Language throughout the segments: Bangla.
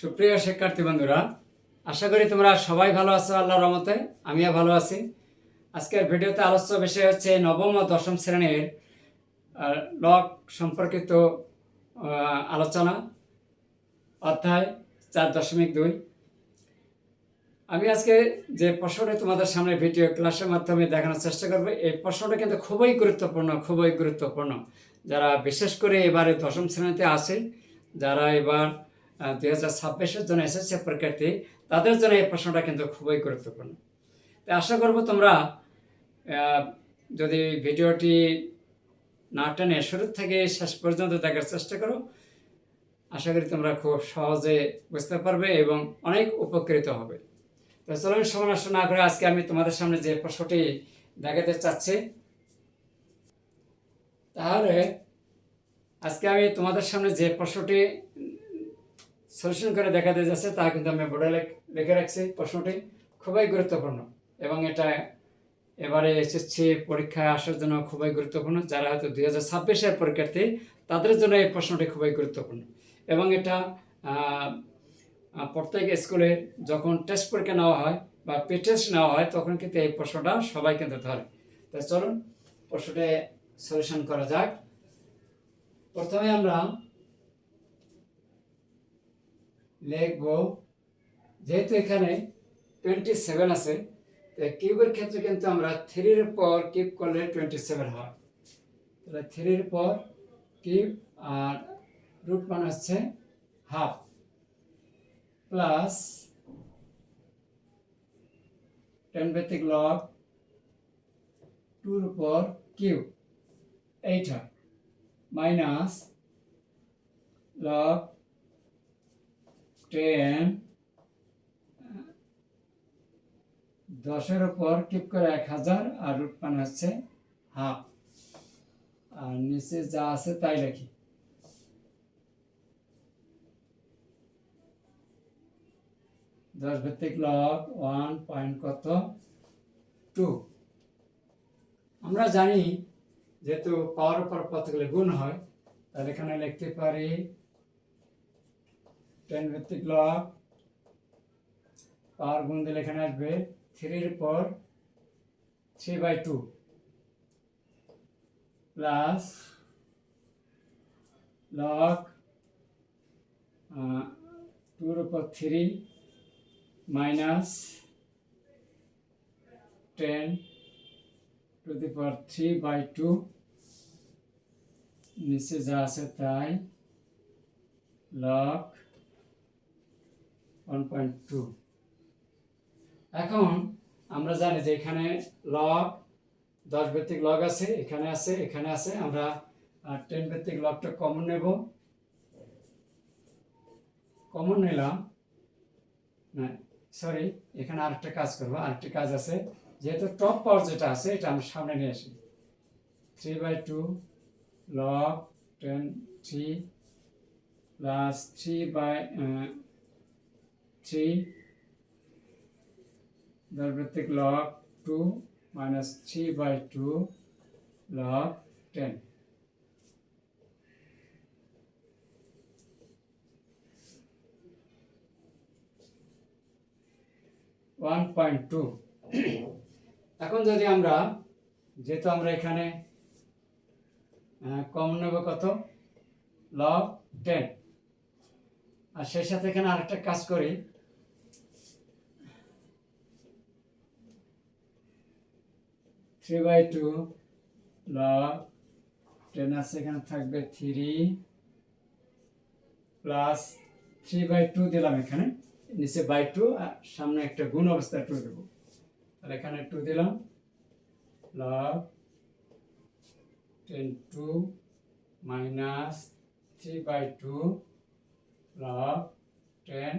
সুপ্রিয় শিক্ষার্থী বন্ধুরা, আশা করি তোমরা সবাই ভালো আছো, আল্লাহর রহমতে। আমিও ভালো আছি। আজকের ভিডিওতে আলোচ্য বিষয় হচ্ছে নবম ও দশম শ্রেণির লক সম্পর্কিত আলোচনা, অধ্যায় চার দশমিক দুই। আমি আজকে যে প্রশ্নটি তোমাদের সামনে ভিডিও ক্লাসের মাধ্যমে দেখানোর চেষ্টা করব, এই প্রশ্নটা কিন্তু খুবই গুরুত্বপূর্ণ খুবই গুরুত্বপূর্ণ। যারা বিশেষ করে এবারে দশম শ্রেণীতে আছে, যারা এবার দুই হাজার ছাব্বিশের জন্য এসেছে পরীক্ষার্থী, তাদের জন্য এই প্রশ্নটা কিন্তু খুবই গুরুত্বপূর্ণ। তো আশা করব তোমরা যদি ভিডিওটি না টেনে শুরু থেকে শেষ পর্যন্ত দেখার চেষ্টা করো, আশা করি তোমরা খুব সহজে বুঝতে পারবে এবং অনেক উপকৃত হবে। তো চলো নষ্ট না করে আজকে আমি তোমাদের সামনে যে প্রশ্নটি দেখাতে চাচ্ছি, তাহলে আজকে আমি তোমাদের সামনে যে প্রশ্নটি সলিউশন করে দেখাতে যাচ্ছে, তা কিন্তু আমি বোর্ডে লেখ- রাখছি প্রশ্নটি। খুবই গুরুত্বপূর্ণ এবং এটা এবারে এসএসসি পরীক্ষায় আসার জন্য খুবই গুরুত্বপূর্ণ। যারা হয়তো দুই হাজার ছাব্বিশের পরীক্ষার্থী, তাদের জন্য এই প্রশ্নটি খুবই গুরুত্বপূর্ণ। এবং এটা প্রত্যেক স্কুলে যখন টেস্ট পরীক্ষা নেওয়া হয় বা পে টেস্ট নেওয়া হয়, তখন কিন্তু এই প্রশ্নটা সবাই কিন্তু ধরে। তো চলুন, প্রশ্নটা সলিউশন করা যাক। প্রথমে আমরা লিখব যেহেতু এখানে টোয়েন্টি সেভেন আছে তো কিউবের ক্ষেত্রে কিন্তু আমরা থ্রির পর কিউব করলে টোয়েন্টি সেভেন হয়। তাহলে থ্রির পর কিউব আর রুট মান হচ্ছে হাফ প্লাস টেন ভিত্তিক লগ টুর উপর কিউব এইটা মাইনাস লগ টেন দশের উপর কিপ করে এক হাজার আর রুট মান হচ্ছে হাফ আর নিচে যা আছে তাই লিখি। দশ ভিত্তিক লগ ওয়ান পয়েন্ট কত? টু আমরা জানি যেহেতু পাওয়ার উপর কতগুলো গুণ হয়, তাহলে এখানে লিখতে পারি টেন ভিত্তিক লগ পাওয়ার গুণ দিলে এখানে আসবে। থ্রির পর three by two plus log টুর উপর three minus ten to the power three by two নিচে যা আছে তাই লগ ওয়ান পয়েন্ট টু এখন আমরা জানি যে এখানে লগ দশ ভিত্তিক লগ আছে, এখানে আছে এখানে আছে, আমরা টেন ভিত্তিক লগটা কমন নেব। কমন নিলাম। না সরি এখানে আরেকটা কাজ করব, আরেকটা কাজ আছে। যেহেতু টপ পাওয়ার যেটা আছে, এটা আমরা সামনে নিয়ে আসি। Three by two log ten three plus three by three দশ ভিত্তিক log two minus three by two log one point two এখন যদি আমরা, যেহেতু আমরা এখানে কমন নেব কত? লগ টেন আর সেই সাথে এখানে আরেকটা কাজ করি। Three by two log ten আছে এখানে থাকবে three plus three by two দিলাম এখানে, নিচে বাই টু আর সামনে একটা গুণ অবস্থায় টু দেবো। তাহলে এখানে টু দিলাম log ten two minus three by two log ten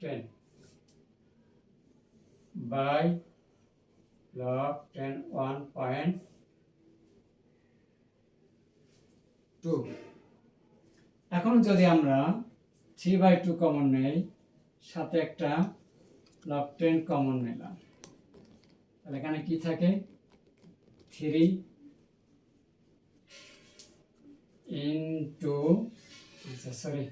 ten by log 10 1.2 এখন যদি আমরা থ্রি বাই টু কমন নেই, সাথে একটা লগ টেন কমন নিলাম। তাহলে এখানে কি থাকে? থ্রি ইন্টু আচ্ছা সরি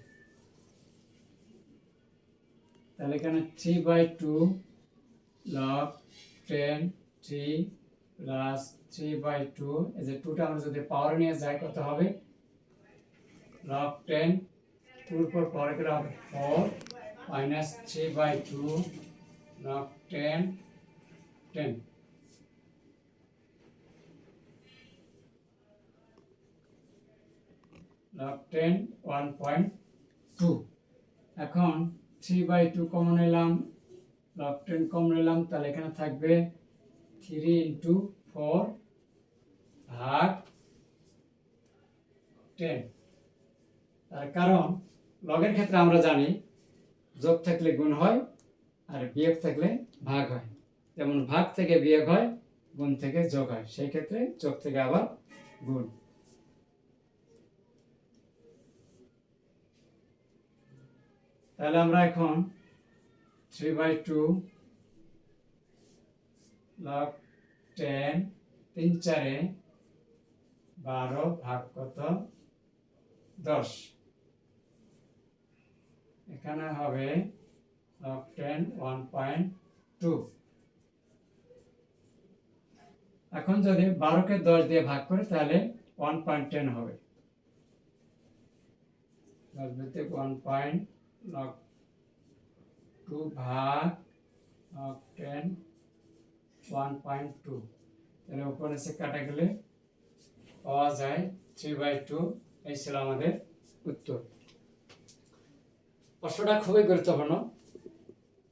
তাহলে এখানে three by two log ten three plus three by two এই যে টুটা আমরা যদি পাওয়ার নিয়ে যাই কত হবে? লগ টেন টুর পর পাওয়ার গেলে হবে four minus three by two log ten ten log ten one point two এখন থ্রি বাই টু কমন নিলাম লগ টেন কমন নিলাম, তাহলে এখানে থাকবে থ্রি ইন্টু ফোর ভাগ টেন তার কারণ, লগের ক্ষেত্রে আমরা জানি যোগ থাকলে গুণ হয় আর বিয়োগ থাকলে ভাগ হয়। যেমন ভাগ থেকে বিয়োগ হয়, গুণ থেকে যোগ হয়। সেই ক্ষেত্রে যোগ থেকে আবার গুণ। তাহলে আমরা এখন three by two log ten তিন চারে বারো ভাগ কত? দশ। এখানে হবে log ten one point two. এখন যদি বারোকে দশ দিয়ে ভাগ করি তাহলে ওয়ান পয়েন্ট টেন হবে। দশ ভিত্তিক ওয়ান পয়েন্ট লগ টু ভাগ log ten one point two তাহলে উপরে সে কাটা গেলে পাওয়া যায় থ্রি বাই টু এই ছিল আমাদের উত্তর। প্রশ্নটা খুবই গুরুত্বপূর্ণ।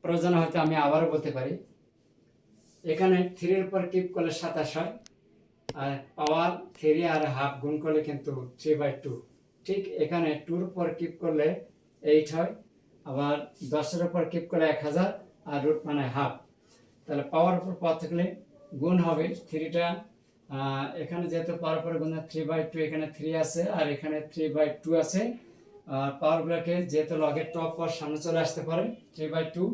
প্রয়োজন হয়তো আমি আবারও বলতে পারি। এখানে থ্রির উপর কিপ করলে সাতাশ হয়, আর পাওয়ার থ্রি আর হাফ গুণ করলে কিন্তু থ্রি বাই টু ঠিক এখানে টুর উপর কিপ করলে এইট হয়, আবার দশের উপর কিপ করলে এক হাজার, আর রুট মানে হাফ তাহলে পাওয়ার উপর পাওয়ার থাকলে গুণ হবে। থ্রিটা এখানে যেহেতু পাওয়ার উপরে গুণ থ্রি বাই টু এখানে থ্রি আছে, আর এখানে থ্রি বাই টু আছে। আর পাওয়ারগুলোকে যেহেতু লগের টপ পাওয়ার সামনে চলে আসতে পারে থ্রি বাই টু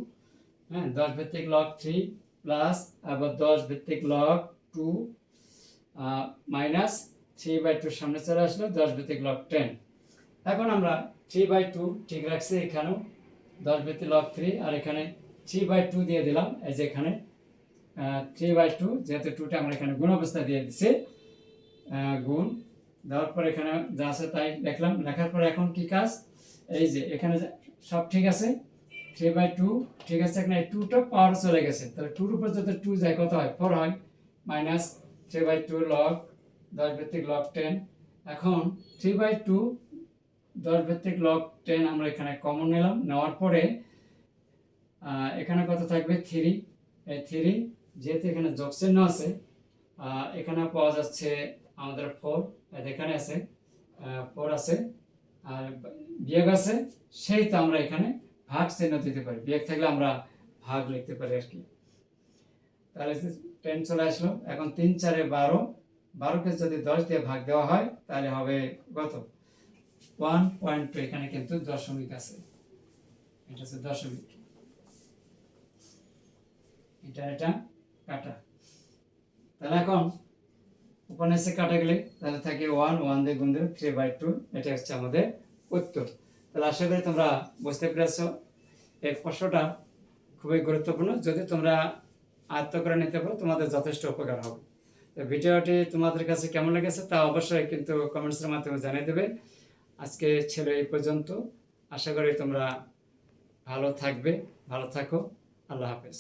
হ্যাঁ দশ ভিত্তিক লগ থ্রি প্লাস আবার দশ ভিত্তিক log two minus three by two সামনে চলে আসলো, দশ ভিত্তিক লগ টেন এখন আমরা থ্রি বাই টু ঠিক রাখছি এখানেও, দশ ভিত্তিক লগ থ্রি আর এখানে থ্রি বাই টু দিয়ে দিলাম, এই যে এখানে। থ্রি বাই টু যেহেতু টুটা আমরা এখানে গুণ অবস্থা দিয়ে দিছি গুণ। দেওয়ার পর এখানে যা আছে তাই লিখলাম লেখার পর এখন কি কাজ? এই যে এখানে সব ঠিক আছে? থ্রি বাই টু ঠিক আছে? এখানে টুটা পাওয়ার চলে গেছে। তাহলে টুর উপর যদি টু যায়, কত হয়? ফোর হয়। Minus three by two log দশ ভিত্তিক লগ টেন এখন থ্রি বাই টু দশ ভিত্তিক লগ টেন আমরা এখানে কমন নিলাম। নেওয়ার পরে এখানে কত থাকবে? থ্রি এই থ্রি যেহেতু এখানে চিহ্ন আছে এখানে পাওয়া যাচ্ছে আমাদের ফোর এখানে আছে ফোর আছে, আর বিয়োগ আছে, সেই তো আমরা এখানে ভাগ চিহ্ন দিতে পারি। বিয়োগ থাকলে আমরা ভাগ লিখতে পারি আর কি। তাহলে টেন চলে আসলো। এখন তিন, চারে বারো। বারোকে যদি দশ দিয়ে ভাগ দেওয়া হয়, তাহলে হবে কত? ওয়ান পয়েন্ট টু এখানে কিন্তু দশমিক আছে। এটা হচ্ছে দশমিক। এটা এটা, কাটা। তাহলে এখন উপন্যাসে কাটা গেলে তাহলে থাকে ওয়ান ওয়ান দিয়ে গুণ দিলে থ্রি বাই টু এটা হচ্ছে আমাদের উত্তর। তাহলে আশা করি তোমরা বুঝতে পেরেছ। এই প্রশ্নটা খুবই গুরুত্বপূর্ণ। যদি তোমরা আয়ত্ত করে নিতে পারো, তোমাদের যথেষ্ট উপকার হবে। তো ভিডিওটি তোমাদের কাছে কেমন লেগেছে তা অবশ্যই কিন্তু কমেন্টসের মাধ্যমে জানিয়ে দেবে। আজকে ছিল এই পর্যন্ত। আশা করি তোমরা ভালো থাকবে, ভালো থাকো। আল্লাহ হাফেজ।